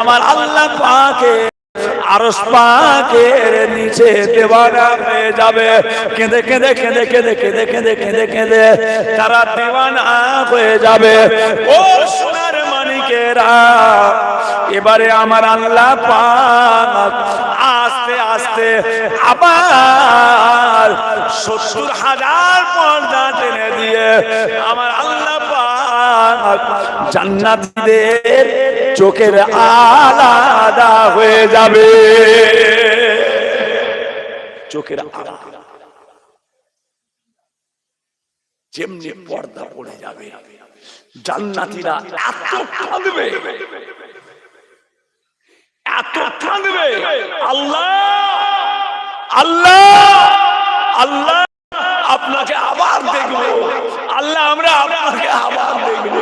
আমার আল্লাহ পাকে আরস পাকের নিচে দেওয়ানা হয়ে যাবে। কেঁদে কেঁদে কেঁদে কেঁদে কেঁদে কেঁদে কেঁদে কেঁদে তারা দেওয়ানা হয়ে যাবে। ও সোনার মানিকেরা, এবারে আমার আল্লাহ পাক আস্তে আস্তে আবার সত্তর হাজার পর্দা টেনে দিয়ে আমার আল্লাহ পাক জান্নাতীদের চোখের আলাদা হয়ে যাবে। চোখের যেমনি পর্দা পড়ে যাবে, জান্নাতীরা এত কাঁদবে। এত কাঁদবে। আল্লাহ! আল্লাহ! আল্লাহ আপনাকে আবার দেখব আল্লাহ আমরা আপনাকে আবার দেখব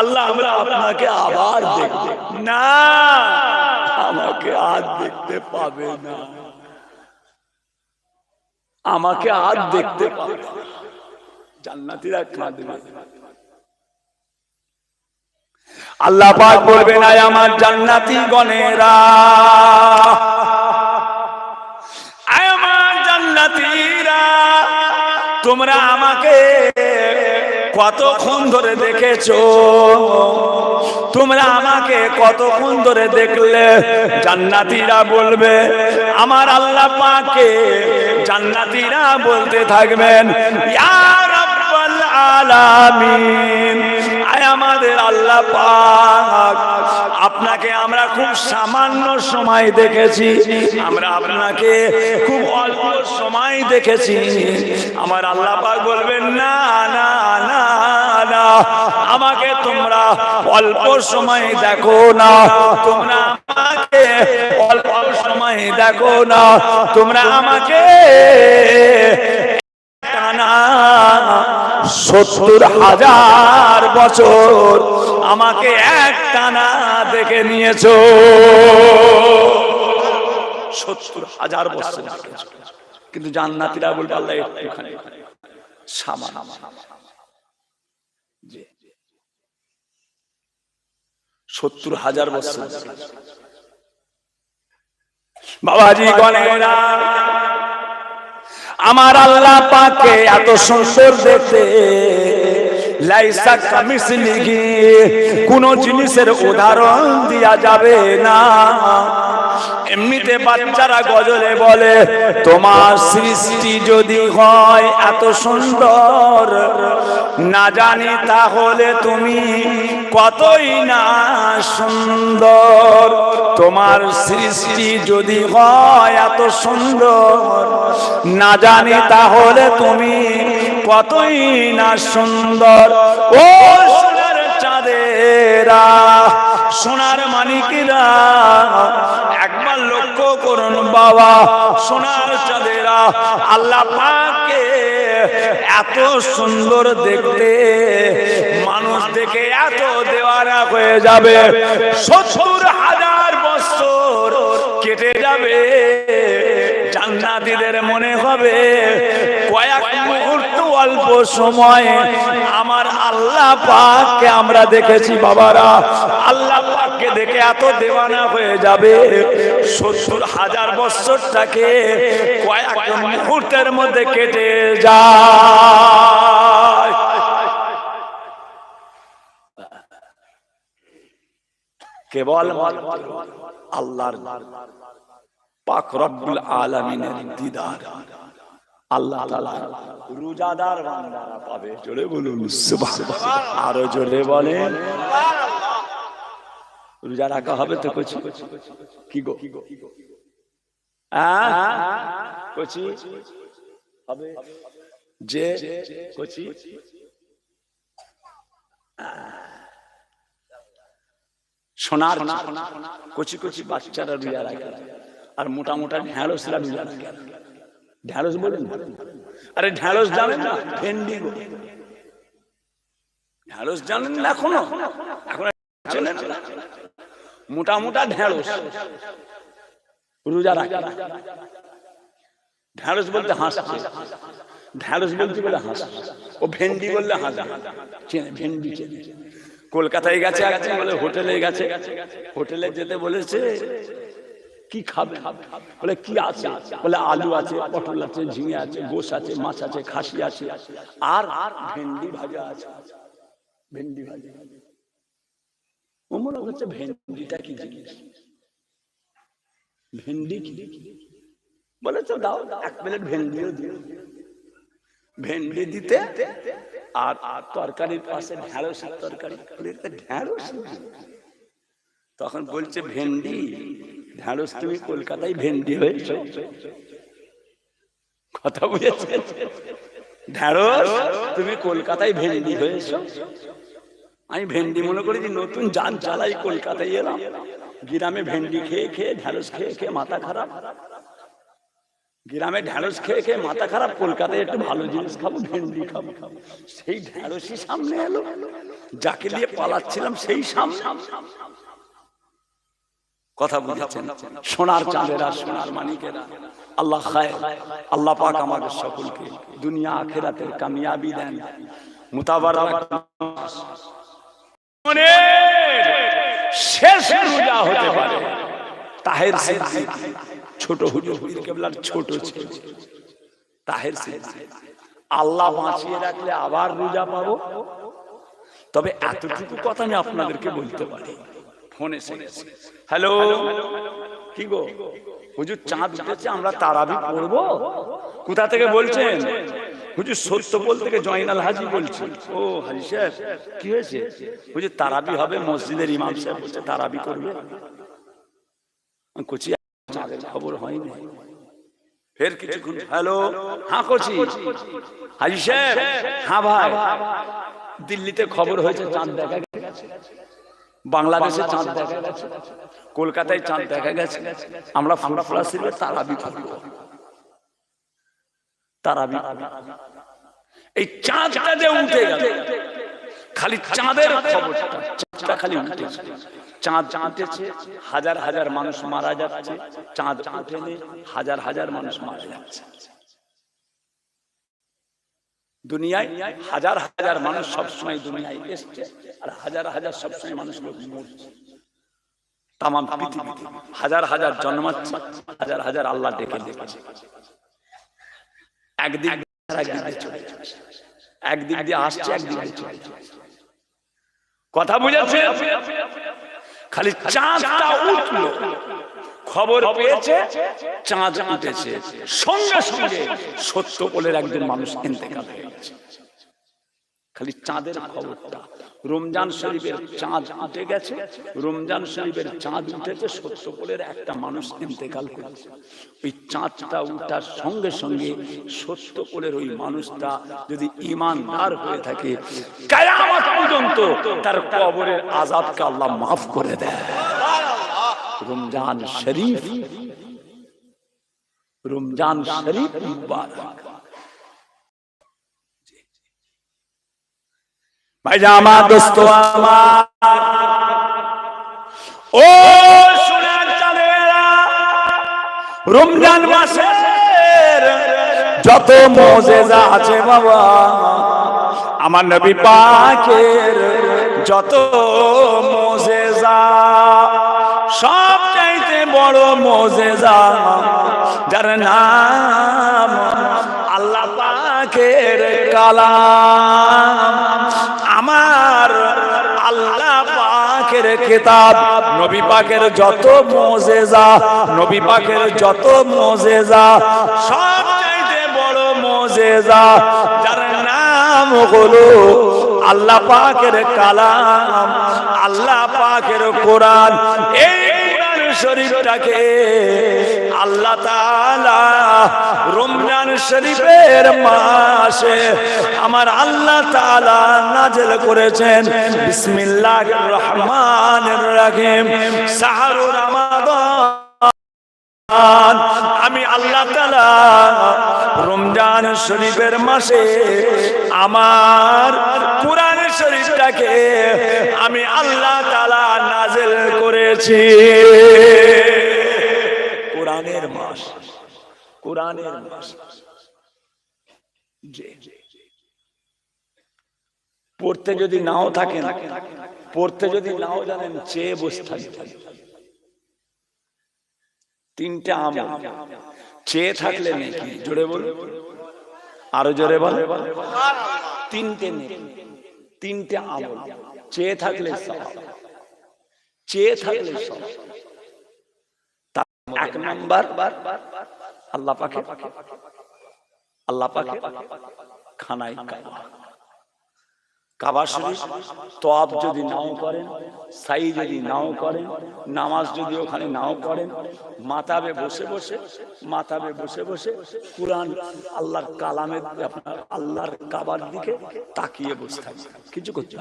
আল্লাহ আমরা আপনাকে আবার দেখব না, আমাকে আর দেখতে পাবে না। আমাকে আর দেখতে পাবে আল্লাহ পাক আয় আমার জান্নাতি গণেরা আয় আমার জান্নাতীরা। তোমরা আমাকে কতক্ষণ ধরে দেখেছ? তোমরা আমাকে কতক্ষণ ধরে দেখলে? জান্নাতিরা বলবে, আমার আল্লাহ পাকে জান্নাতিরা বলতে থাকবেন, ইয়া রাব্বাল আলামিন। আয় আমাদের আল্লাহ পাক। আপনাকে আমরা খুব সামান্য সময় দেখেছি। আমরা আপনাকে খুব অল্প সময় দেখেছি। আমার আল্লাহ পাক বলবেন, না না না না। আমাকে তোমরা অল্প সময় দেখো না। তোমরা আমাকে অল্প সময় দেখো না। তোমরা আমাকে টানা সত্তর হাজার বছর আমাকে এক টানা দেখে নিয়েছো। সত্তর হাজার বছর কিন্তু জান্নাতিরা বলবে, আল্লাহ। সত্তর হাজার বছর। বাবাজি গণেরা আমার আল্লাহ পাকে এত সুন্দর দেখতে। কোন জিনিসের উদাহরণ দিয়া যাবে না। এমনিতে বাচ্চারা গজলে বলে, তোমার সৃষ্টি যদি হয় এত সুন্দর, না জানি তাহলে তুমি কতই না সুন্দর। তোমার সৃষ্টি যদি হয় এত সুন্দর, না জানি তাহলে তুমি কতই না সুন্দর। ও বাবা, সোনার চাঁদেরা, আল্লাহ পাকে এত সুন্দর দেখতে, মানুষ দেখে এত দেওয়ারা হয়ে যাবে, সত্তর হাজার বছর কেটে যাবে, জান্নাতীদের মনে হবে, কয়েক অল্প সময় আমার আল্লাহ পাককে আমরা দেখেছি, বাবারা। আল্লাহ পাককে দেখে এত দেওয়ানা হয়ে যাবে। সত্তর হাজার বছরটাকে কয়েক মুহূর্তের মধ্যে কেটে যায়। কেবল আল্লাহর পাক রব্বুল আলামিনের দিদার। আল্লাহ তাআলা রোজাদার বান্দারা পাবে। জোরে বলুন আরও জোরে বলেন। রোজা রাখা হবে তো কচি? কি গো? হ্যাঁ? কচি? হবে। যে? কচি? সোনার কচি কচি বাচ্চারা রোজা রাখে। আর মোটা মোটা ঢ্যাঁড়সরা রোজা রাখে। ঢ্যাঁড়স বলেন আরে ঢ্যাঁড়স জানেন না? ভেন্ডি। ঢ্যাঁড়স জানেন না এখনও? এখন না? মোটা মোটা ঢ্যাঁড়স। রোজা রাখে। ঢ্যাঁড়স বলতে হাঁস ঢ্যাঁড়স বলতে বলে হাঁস ও ভেন্ডি বললে হাঁস। চেনে ভেন্ডি চেনে। কলকাতায় গেছে একদিন বলে হোটেলে গেছে। হোটেলে যেতে বলেছে কি খাবে? বলে, কি আছে? বলে, আলু আছে, পটল আছে, ঝিঙে আছে গোস আছে, মাছ আছে, খাসি আছে, আর আর ভেন্ডি ভাজা আছে। ভেন্ডি ভাজা। ও মনে হচ্ছে ভেন্ডিটা কি জিনিস? ভেন্ডি কি? বলে, তো দাও, এক প্লেট ভেন্ডিও দিও। ভেন্ডি দিতে আর তরকারির পাশে ঢ্যাঁড়সের তরকারি। ঢ্যাঁড়স? তখন বলছে, ভেন্ডি। ঢ্যাঁড়স তুমি কলকাতায় ভেন্ডি হয়েছ। কথা বুঝেছে ঢ্যাঁড়স তুমি কলকাতায় ভেন্ডি হয়েছ। আমি ভেন্ডি মনে করি যে নতুন যান চালাই কলকাতায় এলাম। গ্রামে ভেন্ডি খেয়ে খেয়ে ঢ্যাঁড়স খেয়ে খেয়ে মাথা খারাপ। গ্রামে ঢ্যাঁড়স খেয়ে খেয়ে মাথা খারাপ, কলকাতায় একটু ভালো জিনিস খাব, ভেন্ডি খাব। সেই ঢ্যাঁড়সই সামনে এলো। যাকে নিয়ে পালাচ্ছিলাম সেই সামনে। কথা বলেছেন। সোনার চাঁদেরা, সোনার মানিকেরা। আল্লাহ খায় আল্লাহ পাক আমাদের সকলকে দুনিয়া আখেরাতের কামিয়াবি দেন। মুতাবার শেষ রোজা হতে পারে। তাহের সিদ্দিক, ছোট হুজুর পীর কেবলার ছোট ছিল। তাহের সিদ্দিক, আল্লাহ বাঁচিয়ে রাখলে আবার রোজা পাবো। তবে এতটুকু কথা আমি আপনাদেরকে বলতে পারি। ফোনে হ্যালো? কি গো? হুজুর চাঁদ উঠেছে আমরা তারাবি পড়ব কোথা থেকে বলছেন? হুজুর সত্যপোল থেকে জয়নাল হাজি বলছি। ও হাজি সাহেব কি হয়েছে? হুজুর তারাবি হবে মসজিদের ইমাম সাহেব বলছে তারাবি করবে। কচি চাঁদের খবর হয়নি। ফের কিছুক্ষণ হ্যালো? হ্যাঁ কচি। হাজি সাহেব হ্যাঁ ভাই। দিল্লিতে খবর হয়েছে চাঁদ দেখা গেছে। বাংলাদেশে চাঁদ দেখা গেছে। কলকাতায় চাঁদ দেখা গেছে। আমরা ফুরফুরা সিলবে তারাবি করব তারাবি এই চাঁদটা যে উঠে গেল খালি চাঁদের খবরটা চাঁদটা খালি উঠেছে চাঁদ চাঁদেছে হাজার হাজার মানুষ মারা যাচ্ছে। চাঁদ উঠেনে হাজার হাজার মানুষ মারা যাচ্ছে। দুনিয়ায় হাজার হাজার মানুষ সবসময় দুনিয়ায় এসছে আর হাজার হাজার সবসময় মানুষ লোক মরছে। তাম পৃথিবীতে হাজার হাজার জন্মাচ্ছে, হাজার হাজার আল্লাহ ডেকে ডেকেছে একদিক দিয়ে একদিক দিয়ে দিয়ে আসছে, একদিক দিয়ে চলে কথা বুঝাচ্ছে খালি চাঁদটা উঠল। খবর পেয়েছে চাঁদ উঠেছে। সঙ্গে সঙ্গে সত্য বলে একজন মানুষ ইন্তেকাল হয়ে গেছে। খালি চাঁদের খবরটা। রমজান শরীফের চাঁদ উঠে গেছে। রমজান শরীফের চাঁদ উঠেছে সত্য বলের একটা মানুষ ইন্তেকাল করেছে ওই চাঁদটা উঠার সঙ্গে সঙ্গে সত্য বলের ওই মানুষটা যদি ইমানদার হয়ে থাকে কায়ামত পর্যন্ত তার কবরের আজাদকে আল্লাহ মাফ করে দেয়। রমজান শরীফ রমজান শরীফ ভাই আমার দোস্ত, আমার। ও সোনার চাঁদেরা রমজান মাসের যত মজেজা আছে বাবা, আমার নবী পাকের যত মজেজা। সব চাইতে বড় মজেজা, যার নাম আল্লাহ পাকের কালাম। আমার আল্লাহ পাকের কিতাব, নবী পাকের যত মজেজা, নবী পাকের যত মজেজা, সব চাইতে বড় মজেজা, যার নাম হলো আল্লাহ পাকের কালাম, আল্লাহ পাকের কোরআন। এই শরীফটাকে আল্লাহ তাআলা রমজান শরীফের মাসে আমার আল্লাহ তাআলা নাজেল করেছেন। বিসমিল্লাহির রহমানির রহিম। শাহরুর রমাদান। আমি আল্লাহ তাআলা রমজান শরীফের মাসে আমার কোরআন শরীফটাকে আমি আল্লাহ তাআলা নাজেল করেছি। কোরআনের মাস কোরআনের মাস। পড়তে যদি নাও থাকেন, পড়তে যদি নাও জানেন চেয়ে বসে থাকবেন। তিনটে আমল। চেয়ে থাকলে নেকি? জোরে বল আরও জোরে বল তিনটে তিনটে আমল। চেয়ে থাকলে। চেয়ে থাকলে এক নাম্বার আল্লাহ পাখি আল্লাহ পাখি খানাই কাবা কাবা শরীফ, তওয়াব যদি নাও করেন সাই যদি নাও করেন, নামাজ যদি ওখানে নাও করেন, মাতাবে বসে বসে, মাতাবে বসে বসে কোরআন আল্লাহর কালামের, আপনার আল্লাহর কাবার দিকে তাকিয়ে বসে থাকবেন। কিছু করতে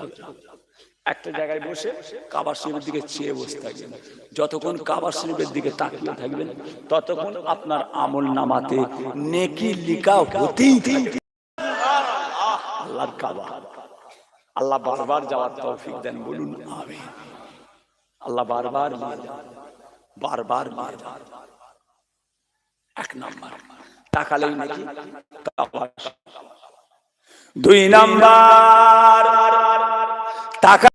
একটা জায়গায় বসে কাবার শরীফের দিকে চেয়ে বসে থাকবেন। যতক্ষণ কাবার শরীফের দিকে তাকিয়ে থাকবেন, ততক্ষণ আপনার আমল নামাতে নেকি লিখা হতেই থাকবে আল্লাহর কাবা। আল্লাহ বারবার যাওয়ার তৌফিক দেন, বলুন আমি আল্লাহ বারবার বারবার এক নাম্বার। তাকালেই নাকি? দুই নাম্বার। টাকা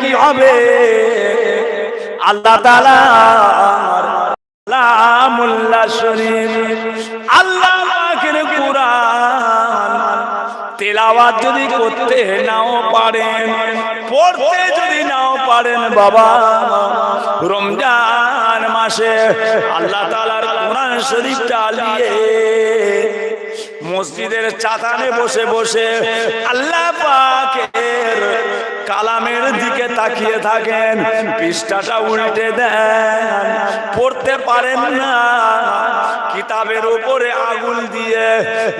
কি হবে? আল্লাহ তাআলা কালামুল্লাহ শরীফ। আল্লাহ তেলাওয়াত যদি করতে নাও পারেন, পড়তে যদি নাও পারেন বাবা, রমজান মাসে আল্লাহ তালার কোরআন শরীফটা চালিয়ে মসজিদের চাতানে বসে বসে আল্লাহ পাকের কালামের দিকে তাকিয়ে থাকেন, পৃষ্ঠাটা উল্টে দেন। পড়তে পারেন না। কিতাবের উপরে আগুল দিয়ে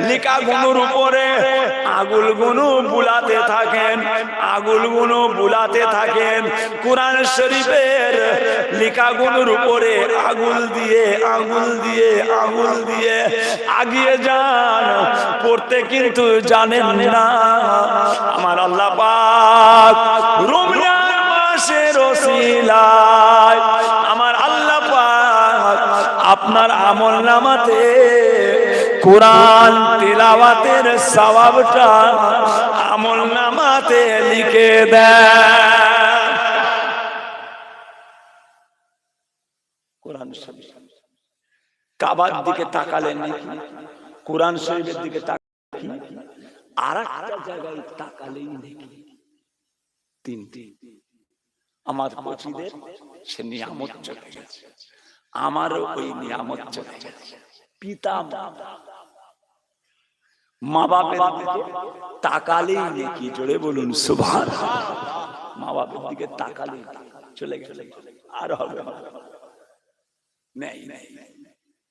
লিখা গুনুর উপরে আগুল গুনু বুলাতে থাকেন আগুল গুনু বুলাতে থাকেন। কোরআন শরীফের লিখা গুনুর উপরে আগুল দিয়ে আগুল দিয়ে আগুল দিয়ে আগিয়ে যান। পড়তে কিন্তু জানেন না। আমার আল্লাহ পাক আমার আল্লাহ আপনার আমল নামাতে, কোরআন তিলাওয়াতের সওয়াবটা আমল নামাতে লিখে শরীফ। কাবার দিকে তাকালেন কোরআন শরীফের দিকে তাকালেন আর একটা জায়গায় তাকালেই তিন তিন আমার কচিদের সে নিয়ামত চলে গেছে। আমারও ওই নিয়ামত চলে গেছে। পিতা মা। বাপের দিকে তাকালেই নাকি জোরে বলুন সুভান মা বাপের দিকে তাকালেই চলে গেছে। আর হবে নেই নেই।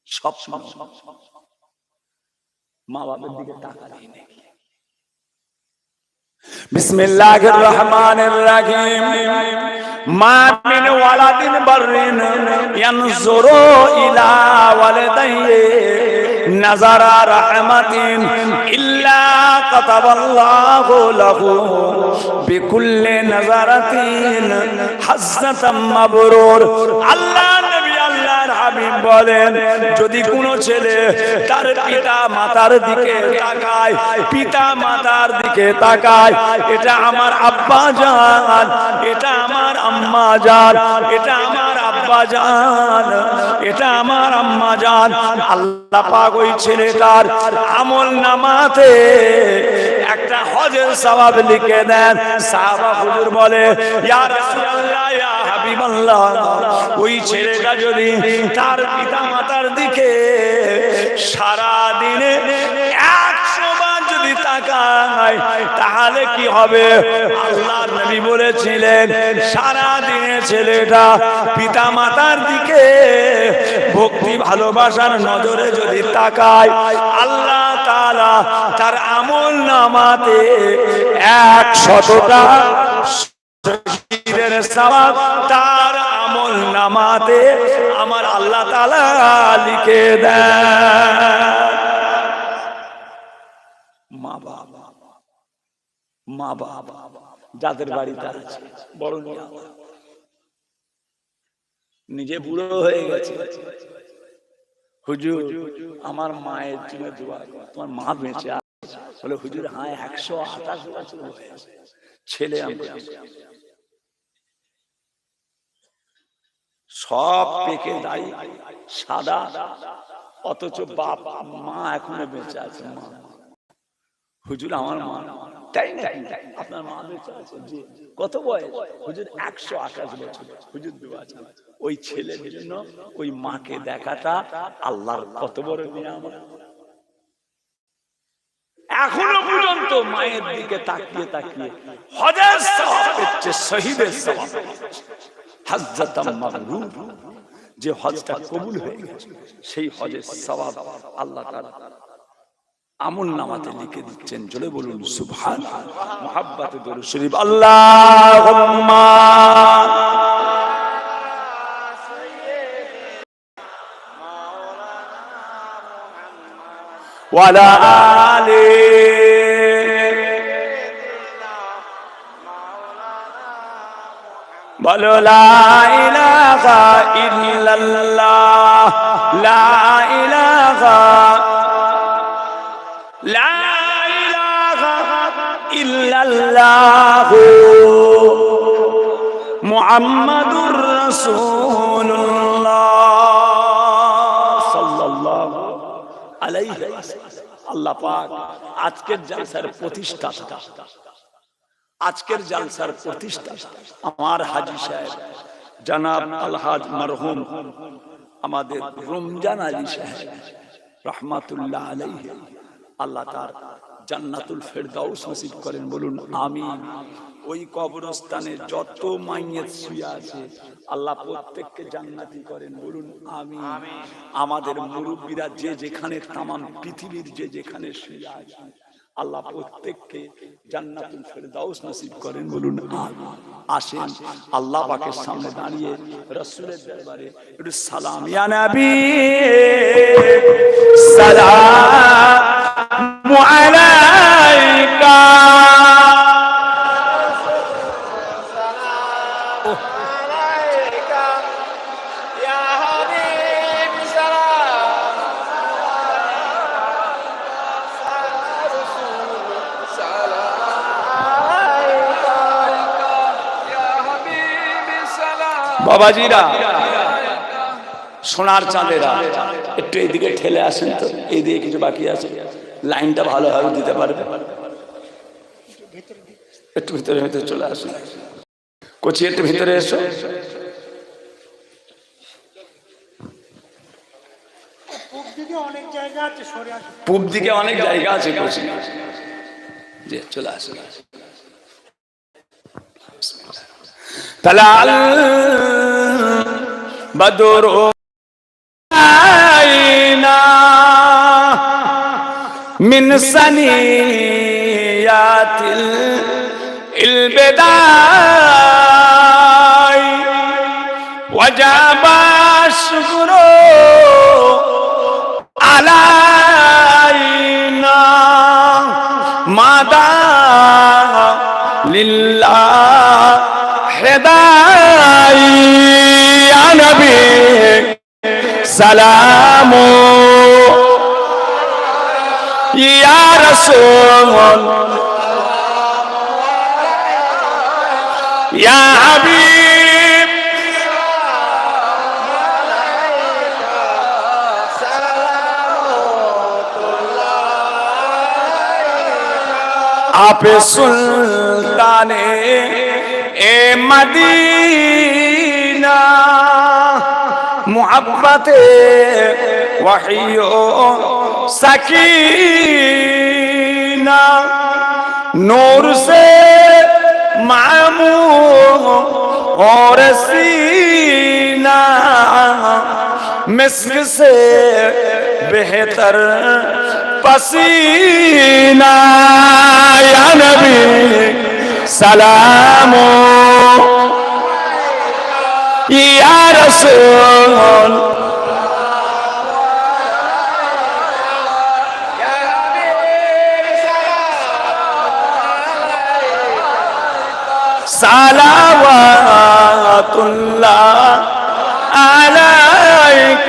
সব সময় মা বাপের দিকে তাকালেই নাকি। বিসমিল্লাহির রহমানির রহিম। মা মিন ওয়ালাদিন বাররিন ইয়ানজুরু ইলা ওয়ালিদাইহি নাজারা রাহমাতিন ইল্লা কাতাবাল্লাহু লাহু বিকুল্লি নাজারাতিন হাসাতাম মাবরুর। আল্লাহ নবী হাবিব বলেন, যদি কোনো ছেলে তার পিতা মাতার দিকে তাকায়, পিতা মাতার দিকে তাকায়, এটা আমার আব্বা জান, এটা আমার আম্মা জান, এটা আমার আব্বা জান, এটা আমার আম্মা জান, আল্লাহ পাক ওই ছেলেটার আমল নামাতে একটা হজের সওয়াব লিখে দেন। সাহাবা হুজুর বলে, ইয়া রাসূলুল্লাহ, ইয়া হাবিবাল্লাহ ওই ছেলেটা যদি তার পিতা মাতার দিকে সারা দিনে তাহলে কি হবে? আল্লাহর নবী বলেছিলেন ছেলেটা পিতা মাতার দিকে ভক্তি ভালোবাসার নজরে যদি তাকায়, আল্লাহ তাআলা তার আমল নামাতে এক শতটা সওয়াব তার আমল নামাতে আমার আল্লাহ লিখে মা বাবা মা বাবা, যাদের বাড়িতে আছে বড়। নিজে বুড়ো হয়ে গেছে। হুজুর, আমার মায়ের জন্য দোয়া তোমার মা বেঁচে আছে। বলে, হুজুর হ্যাঁ একশো আঠাশ বছর ছেলে আমরা। সব পেকে দাঁড়ি সাদা, অথচ বাপ, মা এখনও বেঁচে আছে, মা। হুজুর আমার মা। তাই না আপনার মা বেঁচে আছে? কত বয়স? হুজুর একশো আঠাশ বছর। হুজুর দেওয়া ওই ছেলের জন্য ওই মাকে দেখাটা আল্লাহর কত বড় নিয়ামত। এখনও পর্যন্ত মায়ের দিকে তাকিয়ে তাকিয়ে হজের শহীদের সওয়াব। যে হজটা কবুল হয়ে গেছে, সেই হজের সওয়াব আল্লাহ আমল নামাতে লিখে দিচ্ছেন। জোরে বলুন সুবহান মুহাব্বতে দরুদ ওয়ালা আলি বলো, লা ইলাহা ইল্লাল্লাহ, লা ইলাহা লা ইলাহা ইল্লাল্লাহ, মুহাম্মাদুর রাসূলুল্লাহ সাল্লাল্লাহু আলাইহি আল্লাহ পাক আজকের জালসার প্রতিষ্ঠাতা। আজকের জালসার প্রতিষ্ঠা আমার হাজি সাহেব, জানাব আলহাজ মরহুম, আমাদের রমজান আলী সাহেব, রহমাতুল্লাহ আলাইহি। আল্লাহ তার জান্নাতুল ফেরদাউস নসিব করেন, বলুন আমি ওই কবরস্থানে যত মাইয়ের শুয়ে আছে, আল্লাহ প্রত্যেককে জান্নাতি করেন, বলুন আমি আমাদের মুরব্বীরা যে যেখানে, তামাম পৃথিবীর যে যেখানে শুয়ে আছে আল্লাহ প্রত্যেককে জান্নাতুল ফেরদাউস নসিব করেন বলুন। আসেন, আল্লাহ পাকের সামনে দাঁড়িয়ে রাসূলের দরবারে একটু সালাম ইয়া নবী, সালাম বাবাজিরা, সোনার চাঁদেরা, একটু এইদিকে ঠেলে আসেন তো এইদিকে কিছু বাকি আছে, লাইনটা ভালোভাবে দিতে পারবে। একটু ভিতরে ভিতরে চলে আসুন। কচি, একটু ভিতরে এসো। পূব দিকে অনেক জায়গা আছে কচি। জি চলে আসুন। তালাল بدر من سنيات البداي. وجاب الشكر علينا. ماذا لله حداي. নবী সালাম ইয়া রাসূল ইয়া হাবিব। আপে সুলতানে এ মদিনা محبت وحی سکینہ نور سے معمور اور سینہ مسک سے بہتر پسینہ یا نبی سلام يا رسول صلوات الله عليك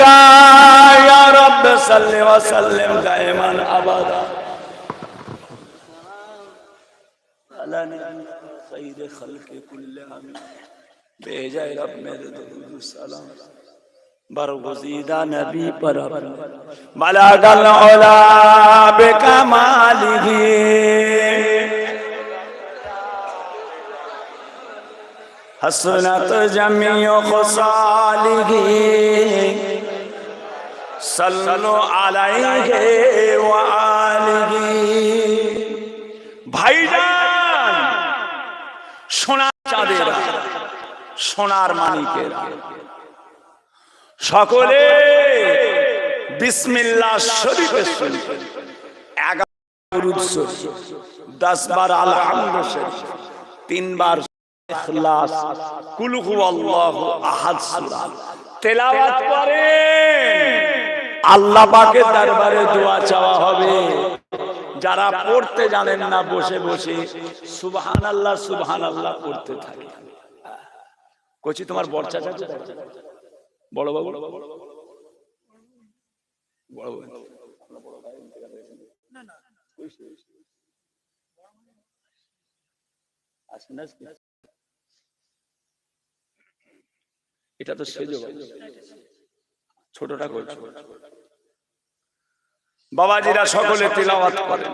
يا رب صل وسلم دائما ابدا. على سيد خلق كل عام भेजा रब मेरे दरूद सलाम बरगुजीदा नबी पर बलागल औला बेकमालिही हसनत जमियो खुसालिही सल्लो अलैहि व आलिही ভাইজান সোনার চাঁদেরা সোনার মানিকেরা। সকলে বিসমিল্লাহ শরীফে শুনি এগারো দশ বার আলহামদুলিল্লাহ তিনবার ইখলাস কুল হুয়াল্লাহু আহাদ সূরা। তেলাওয়াত করেন। আল্লাহ পাকের দরবারে দোয়া চাওয়া হবে। যারা পড়তে জানেন না বসে বসে সুবহান আল্লাহ সুবহান আল্লাহ পড়তে থাকে কচি তোমার চাচা বড় বাবু? বড় বাবু এটা তো সেজ ছোটটা করছ বাবাজিরা সকলে তেলাওয়াত করেন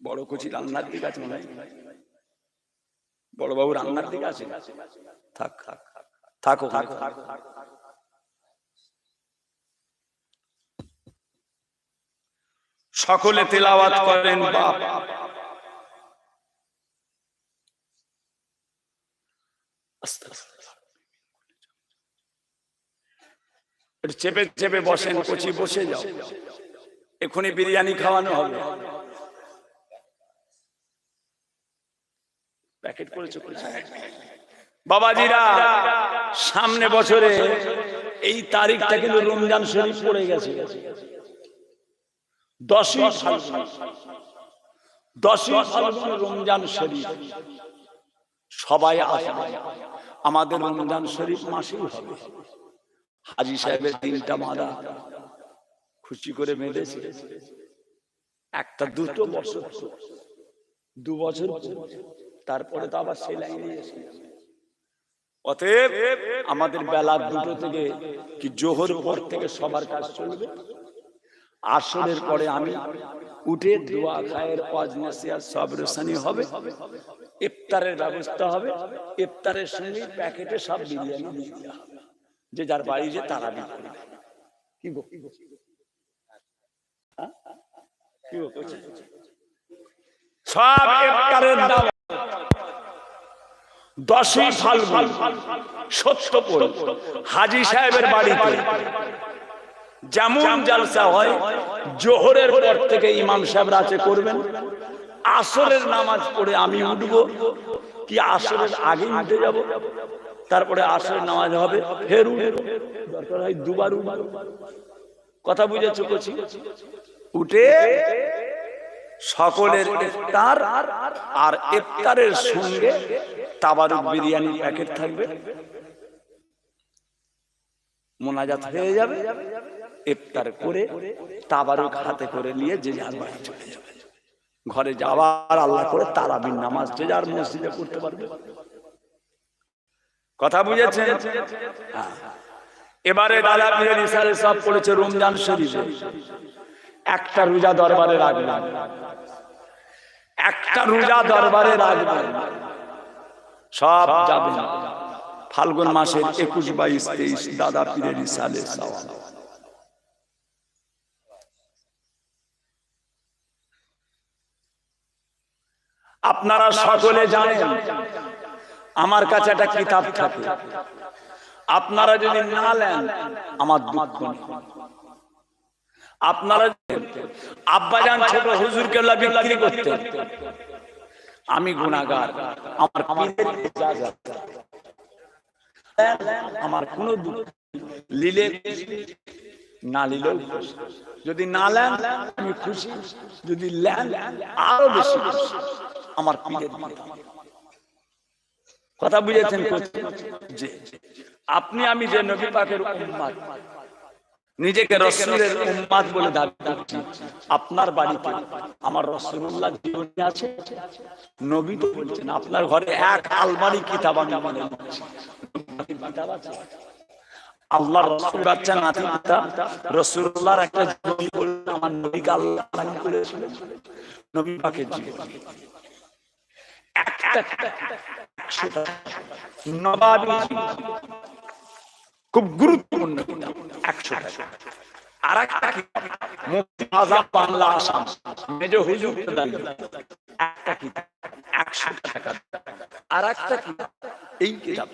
বড় কচি রান্নার দিক আছে মনে হয়। বড় বাবু রান্নার দিক আছে থাক থাক থাকো থাকো সকলে তেলাওয়াত করেন বাপ। চেপে চেপে বসেন কচি বসে যাও। এক্ষুনি বিরিয়ানি খাওয়ানো হবে। প্যাকেট করেছ বাবাজিরা সামনে বছরে এই তারিখটা কিন্তু রমজান শরীফ পড়ে গেছে। দশই দশই রমজান শরীফ। সবাই আসবে। আমাদের রমজান শরীফ মাসেই হবে। হাজি সাহেবের তিনটা মাদা খুশি করে বেঁধেছে। একটা দুটো বছর। দু বছর তারপরে তো আবার সেই লাইনে এসে অতএব আমাদের বেলা দুটো থেকে কি জোহর পর থেকে সবার কাজ চলবে? আসরের পরে আমি উঠে দোয়া খায়ের সব রোশানি হবে। ইফতারের ব্যবস্থা হবে। ইফতারের সঙ্গে প্যাকেটে সব বিরিয়ানি দিয়ে দেওয়া হবে। যে যার বাড়ি যে তারা বিক্রি কি গো? হ্যাঁ? কি গো? সব ইফতারের দাওয়াত। দশই ফাল্গুন, সত্যপুর, হাজি সাহেবের বাড়িতে। যেমন জালসা হয়, জোহরের পর থেকে ইমাম সাহেবরা আছে, করবেন। আসরের নামাজ পড়ে আমি উঠবো, কি আসরের আগে উঠে যাব? তারপরে আসরের নামাজ হবে, ফের। দরকার দুবার কথা বুঝেছ উঠে সকলের ইফতার আর ইফতারের সঙ্গে তাবারুক বিরিয়ানি প্যাকেট থাকবে। মোনাজাত হয়ে যাবে। ইফতার করে তাবারুক হাতে করে নিয়ে যে যার বাড়ি চলে যাবে। ঘরে যাওয়ার আল্লাহ করে তারাবির নামাজ যে যার মসজিদে করতে পারবে। কথা বুঝেছেন? হ্যাঁ। এবারে দাদা পীরের ইশারে সব পড়েছে রমজান শরীফে। একটা রোজা দরবারে রাখবেন একটা রোজা দরবারে রাখবেন সব যাবেন ফাল্গুন মাসের একুশ, বাইশ, তেইশ, দাদা পীরের ইসালে আপনারা সকলে জানেন, আমার কাছে একটা কিতাব থাকে। আপনারা যদি না নেন, আমার দুঃখ নেই। আপনারা আব্বাজান ছোট হুজুর কেল্লা বিক্রি করতেন আমি গুণাগার আমার আমার কোন দুঃখ লিলে না লিলেও যদি না নেন আমি খুশি যদি নেন আরও বেশি। আমার কথা। বুঝেছেন? জি আপনি আমি যে নবী পাকের উম্মাদ নিজেকে রসুলের উম্মাদ বলে দাবি করছি আপনার বাড়িতে আমার রসুল্লাহ জীবনী আছে নবী তো বলছেন আপনার ঘরে এক আলমারি কিতাব আমি মনে করছি কিতাব আছে আল্লাহ রসুল বাচ্চা নাতি পিতা রসুল্লাহর একটা জীবনী বলে আমার নবীকে আল্লাহ করেছিলেন নবী পাকের জীবন একটা নবাবী খুব গুরুত্বপূর্ণ। কিতাব একশো টাকা। আর একটা কিতাব মুফতি আজাদ বাংলা আসাম। মেজ হুজুর একটা কিতাব একশো টাকা। আর একটা কিতাব এই কিতাব